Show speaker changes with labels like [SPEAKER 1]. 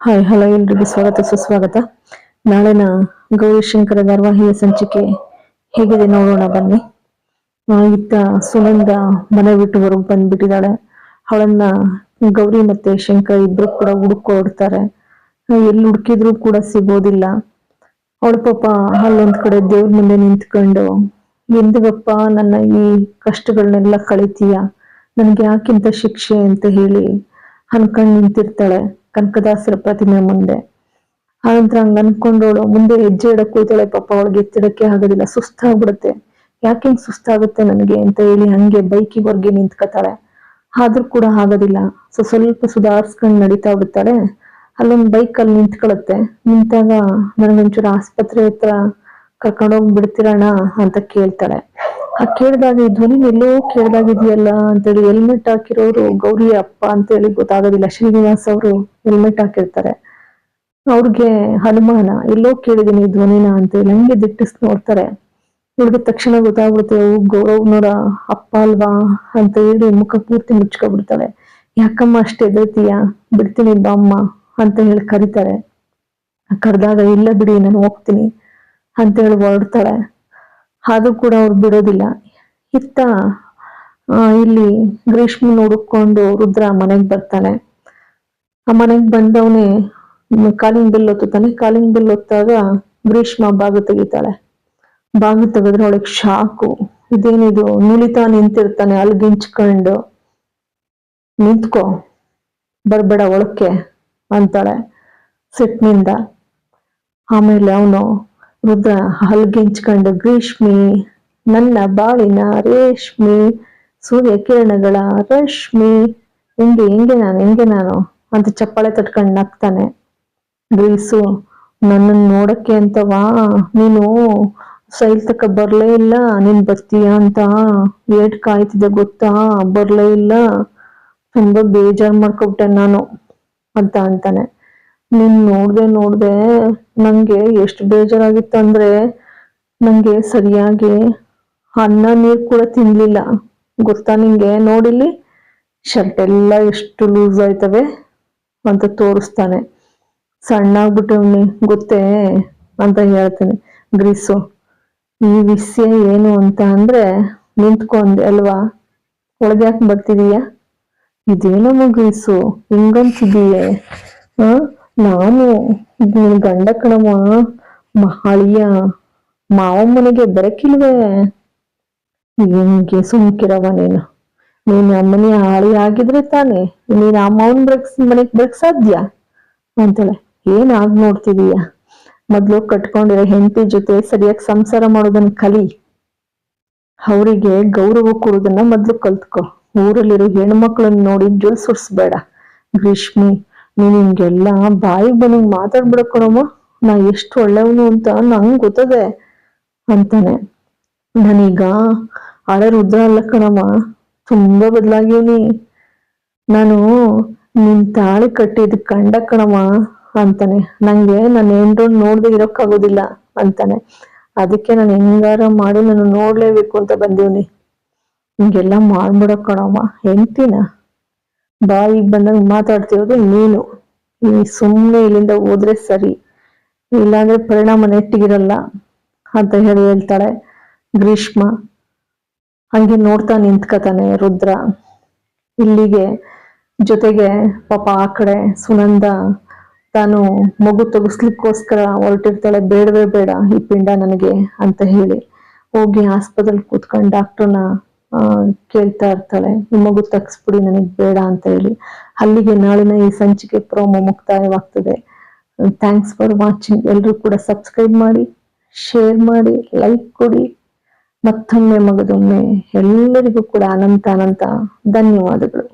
[SPEAKER 1] Hi hello ಎಲ್ರಿಗೂ ಸ್ವಾಗತ, ಸುಸ್ವಾಗತ. ನಾಳಿನ ಗೌರಿಶಂಕರ ಧಾರವಾಹಿಯ ಸಂಚಿಕೆ ಹೇಗಿದೆ ನೋಡೋಣ ಬನ್ನಿ. ಇತ್ತ ಸುನಂದ ಮನೆ ಬಿಟ್ಟು ಹೊರಗೆ ಬಂದ್ಬಿಟ್ಟಿದ್ದಾಳೆ ಅವಳನ್ನ ಗೌರಿ ಮತ್ತೆ ಶಂಕರ್ ಇಬ್ರು ಕೂಡ ಹುಡುಕೊಡ್ತಾರೆ ಎಲ್ಲಿ ಹುಡುಕಿದ್ರು ಕೂಡ ಸಿಗೋದಿಲ್ಲ. ಅವಳ ಪಾಪ ಅಲ್ಲೊಂದ್ ಕಡೆ ದೇವ್ರ ಮುಂದೆ ನಿಂತ್ಕೊಂಡು, ಎಂದಿಗಪ್ಪ, ನನ್ನ ಈ ಕಷ್ಟಗಳನ್ನೆಲ್ಲ ಕಳಿತೀಯ? ನನ್ಗೆ ಯಾಕಿಂತ ಶಿಕ್ಷೆ? ಅಂತ ಹೇಳಿ ಅನ್ಕೊಂಡ್ ನಿಂತಿರ್ತಾಳೆ. ಕನಕದಾಸರ ಪ್ರತಿಮೆ ಮುಂದೆ. ಆನಂತರ ಹಂಗ ಅನ್ಕೊಂಡವಳು ಮುಂದೆ ಹೆಜ್ಜೆ ಇಡಕ್ ಕೂತಾಳೆ ಪಾಪ, ಅವಳಿಗೆ ಎತ್ತಿಡಕ್ಕೆ ಆಗೋದಿಲ್ಲ. ಸುಸ್ತಾಗ್ಬಿಡುತ್ತೆ. ಯಾಕೆ ಹಿಂಗ್ ಸುಸ್ತಾಗುತ್ತೆ ನನಗೆ ಅಂತ ಹೇಳಿ ಹಂಗೆ ಬೈಕಿವರೆಗೆ ನಿಂತ್ಕೊತಾಳೆ. ಆದ್ರೂ ಕೂಡ ಆಗೋದಿಲ್ಲ. ಸೊ, ಸ್ವಲ್ಪ ಸುಧಾರಿಸ್ಕೊಂಡ್ ನಡೀತಾ ಬಿಡ್ತಾಳೆ. ಅಲ್ಲೊಂದು ಬೈಕ್ ಅಲ್ಲಿ ನಿಂತ್ಕೊಳತ್ತೆ. ನಿಂತಾಗ ನನಗೊಂಚೂರು ಆಸ್ಪತ್ರೆ ಹತ್ರ ಕರ್ಕೊಂಡೋಗಿ ಬಿಡ್ತೀರಣ್ಣ ಅಂತ ಕೇಳ್ತಾಳೆ. ಆ ಕೇಳ್ದಾಗ ಈ ಧ್ವನಿ ಎಲ್ಲೋ ಕೇಳ್ದಾಗಿದೆಯಲ್ಲ ಅಂತೇಳಿ ಹೆಲ್ಮೆಟ್ ಹಾಕಿರೋರು ಗೌರಿ ಅಪ್ಪ ಅಂತ ಹೇಳಿ ಗೊತ್ತಾಗೋದಿಲ್ಲ, ಶ್ರೀನಿವಾಸ್ ಅವರು ಹೆಲ್ಮೆಟ್ ಹಾಕಿರ್ತಾರೆ. ಅವ್ರಿಗೆ ಅನುಮಾನ, ಎಲ್ಲೋ ಕೇಳಿದೀನಿ ಈ ಧ್ವನಿನ ಅಂತ ಹೇಳಿ ಹಂಗೆ ದಿಟ್ಟಿಸ್ ನೋಡ್ತಾರೆ. ಇವ್ರಿಗೆ ತಕ್ಷಣ ಗೊತ್ತಾಗ್ಬಿಡುತ್ತೆ ಅವು ಗೌರವ್ನವರ ಅಪ್ಪ ಅಲ್ವಾ ಅಂತ ಹೇಳಿ ಮುಖ ಪೂರ್ತಿ ಮುಚ್ಕೊಬಿಡ್ತಾಳೆ ಯಾಕಮ್ಮ ಅಷ್ಟು ಎದಳ್ತೀಯ ಬಿಡ್ತೀನಿ ಬಾಮ್ಮ ಅಂತ ಹೇಳಿ ಕರೀತಾರೆ. ಕರೆದಾಗ, ಇಲ್ಲ ಬಿಡಿ, ನಾನು ಹೋಗ್ತೀನಿ ಅಂತ ಹೇಳಿ ಹೊರಡ್ತಾಳೆ. ಆದ್ರೂ ಕೂಡ ಅವ್ರು ಬಿಡೋದಿಲ್ಲ. ಇತ್ತ ಇಲ್ಲಿ ಗ್ರೀಷ್ಮನ್ ಹುಡುಕೊಂಡು ರುದ್ರ ಮನೆಗೆ ಬರ್ತಾನೆ. ಆ ಮನೆಗೆ ಬಂದವನೇ ಕಾಲಿಂಗ್ ಬಿಲ್ ಒತ್ತುತ್ತಾನೆ. ಕಾಲಿಂಗ್ ಬಿಲ್ ಒತ್ತಾಗ ಗ್ರೀಷ್ಮ ಬಾಗು ತೆಗಿತಾಳೆ. ಬಾಗು ತೆಗೆದ್ರೆ ಅವಳಿಗೆ ಶಾಕು. ಇದೇನಿದು ನುಲಿತಾ ನಿಂತಿರ್ತಾನೆ ಅಲ್ಗಿಂಚ್ಕೊಂಡು ನಿಂತ್ಕೋ, ಬರ್ಬೇಡ ಒಳಕ್ಕೆ ಅಂತಾಳೆ ಸಿಟ್ಟಿನಿಂದ ಆಮೇಲೆ ಅವನು ರುದ್ರ ಹಲ್ಗೆಂಚ್ಕೊಂಡು ಗ್ರೀಷ್ಮಿ, ನನ್ನ ಬಾಳಿನ ರೇಷ್ಮಿ, ಸೂರ್ಯ ಕಿರಣಗಳ ರಶ್ಮಿ. ಹೆಂಗೆ ಹೆಂಗೆ ನಾನು ಹೆಂಗೆ ನಾನು ಅಂತ ಚಪ್ಪಾಳೆ ತಟ್ಕೊಂಡು ನಗ್ತಾನೆ. ಗ್ರೀಸು ನನ್ನನ್ನು ನೋಡಕ್ಕೆ ಅಂತವಾ? ನೀನು ಸೈಲ್ ತಕ್ಕ ಬರ್ಲೇ ಇಲ್ಲ, ನೀನ್ ಬರ್ತೀಯ ಅಂತ ಏಟ್ ಕಾಯ್ತಿದೆ ಗೊತ್ತಾ? ಬರ್ಲೇ ಇಲ್ಲ. ತುಂಬಾ ಬೇಜಾರ್ ಮಾಡ್ಕೊಬಿಟ್ಟೆ ನಾನು ಅಂತ ಅಂತಾನೆ. ನೀನ್ ನೋಡ್ದೆ ನೋಡ್ದೆ ನಂಗೆ ಎಷ್ಟು ಬೇಜಾರಾಗಿತ್ತು ಅಂದ್ರೆ ನಂಗೆ ಸರಿಯಾಗಿ ಅನ್ನ ನೀರು ಕೂಡ ತಿನ್ಲಿಲ್ಲ. ಗೊತ್ತಾ ನಿಂಗೆ? ನೋಡಿಲಿ ಶರ್ಟ್ ಎಲ್ಲ ಎಷ್ಟು ಲೂಸ್ ಆಯ್ತವೆ ಅಂತ ತೋರಿಸ್ತಾನೆ. ಸಣ್ಣ ಆಗ್ಬಿಟ್ಟವ್ನಿ ಗೊತ್ತೇ? ಅಂತ ಹೇಳ್ತಾನೆ. ಗ್ರೀಸು, ಈ ವಿಷಯ ಏನು ಅಂತ ಅಂದ್ರೆ ನಿಂತ್ಕೊಂಡೆ ಅಲ್ವಾ? ಒಳಗೆ ಯಾಕೆ ಬರ್ತಿದೀಯ? ಇದೇನಮ್ಮ ಗ್ರೀಸು? ಹಿಂಗಂತಿದೀಯೇ ಆ ನಾನು ಗಂಡ ಕಣವ ಮಹಾಳಿಯ ಮಾವಮ್ಮನಿಗೆ ಬರಕಿಲ್ವೇ ಹಿಂಗೆ ಸುಮ್ಕಿರವ ನೀನು? ನೀನ್ ಅಮ್ಮನಿ ಹಾಳಿ ಆಗಿದ್ರೆ ತಾನೆ, ನೀನ್ ಆ ಮಾವನ್ ಬ್ರಕ್ಸ್, ಮನೆಗ್ ಬರಕ್ ಸಾಧ್ಯ? ಅಂತೇಳೆ, ಏನ್ ಆಗ್ ನೋಡ್ತಿದೀಯ? ಮೊದ್ಲು ಕಟ್ಕೊಂಡಿರೋ ಹೆಂಡತಿ ಜೊತೆ ಸರಿಯಾಗಿ ಸಂಸಾರ ಮಾಡೋದನ್ನ ಕಲಿ. ಅವರಿಗೆ ಗೌರವ ಕೊಡೋದನ್ನ ಮೊದ್ಲು ಕಲ್ತ್ಕೊ. ಊರಲ್ಲಿರೋ ಹೆಣ್ಮಕ್ಳನ್ನ ನೋಡಿ ಜೋಲ್ ಸುರ್ಸ್ಬೇಡ. ಗ್ರೀಷ್ಮಿ ನೀನ್ ಹಿಂಗೆಲ್ಲ ಬಾಯಿಗೆ ಬಂದಂಗ್ ಮಾತಾಡ್ಬಿಡ ಕಣಮ್ಮ ನಾ ಎಷ್ಟು ಒಳ್ಳೆಯವನು ಅಂತ ನಂಗ್ ಗೊತ್ತದೆ ಅಂತಾನೆ. ನಾನೀಗ ಹಳೆ ರುದ್ರ ಅಲ್ಲ ಕಣಮ್ಮ. ತುಂಬಾ ಬದಲಾಗಿವ್ನಿ ನಾನು ನಿನ್ ತಾಳಿ ಕಟ್ಟಿದ್ ಕಂಡ ಕಣಮ್ಮ ಅಂತಾನೆ. ನಂಗೆ ನಾನು ಏನ್ರ ನೋಡ್ದೆ ಇರೋಕ್ಕಾಗೋದಿಲ್ಲ ಅಂತಾನೆ. ಅದಕ್ಕೆ ನಾನು ಹೆಂಗಾರ ಮಾಡಿ ನಾನು ನೋಡ್ಲೇಬೇಕು ಅಂತ ಬಂದೀವ್ನಿ ಹಿಂಗೆಲ್ಲ ಮಾಡ್ಬಿಡ ಕಣಮ್ಮ. ಹೆಂಡ್ತಿನ? ಬಾಯಿಗೆ ಬಂದಾಗ ಮಾತಾಡ್ತಿರೋದು ನೀನು. ನೀ ಸುಮ್ಮನೆ ಇಲ್ಲಿಂದ ಹೋದ್ರೆ ಸರಿ. ಇಲ್ಲಾಂದ್ರೆ ಪರಿಣಾಮ ನೆಟ್ಟಿಗಿರಲ್ಲ ಅಂತ ಹೇಳಿ ಹೇಳ್ತಾಳೆ ಗ್ರೀಷ್ಮ. ಹಂಗೆ ನೋಡ್ತಾ ನಿಂತ್ಕತಾನೆ ರುದ್ರ. ಇಲ್ಲಿಗೆ ಜೊತೆಗೆ ಪಾಪ ಆ ಕಡೆ ಸುನಂದ ತಾನು ಮಗು ತೆಗಿಸ್ಲಿಕ್ಕೋಸ್ಕರ ಹೊರಟಿರ್ತಾಳೆ, ಬೇಡವೇ ಬೇಡ ಈ ಪಿಂಡ ನನಗೆ ಅಂತ ಹೇಳಿ ಹೋಗಿ ಆಸ್ಪತ್ರೆಲಿ ಕೂತ್ಕೊಂಡು ಡಾಕ್ಟರ್ನ ಕೇಳ್ತಾ ಇರ್ತಾಳೆ. ನಿಮ್ಮ ಮಗು ತಗ್ಸ್ಬಿಡಿ, ನನಗೆ ಬೇಡ ಅಂತ ಹೇಳಿ. ಅಲ್ಲಿಗೆ ನಾಳಿನ ಈ ಸಂಚಿಕೆ ಪ್ರೋಮೋ ಮುಕ್ತಾಯವಾಗ್ತದೆ. ಥ್ಯಾಂಕ್ಸ್ ಫಾರ್ ವಾಚಿಂಗ್ ಎಲ್ಲರೂ ಕೂಡ ಸಬ್ಸ್ಕ್ರೈಬ್ ಮಾಡಿ ಶೇರ್ ಮಾಡಿ ಲೈಕ್ ಕೊಡಿ. ಮತ್ತೊಮ್ಮೆ ಮಗದೊಮ್ಮೆ ಎಲ್ಲರಿಗೂ ಕೂಡ ಅನಂತ ಅನಂತ ಧನ್ಯವಾದಗಳು.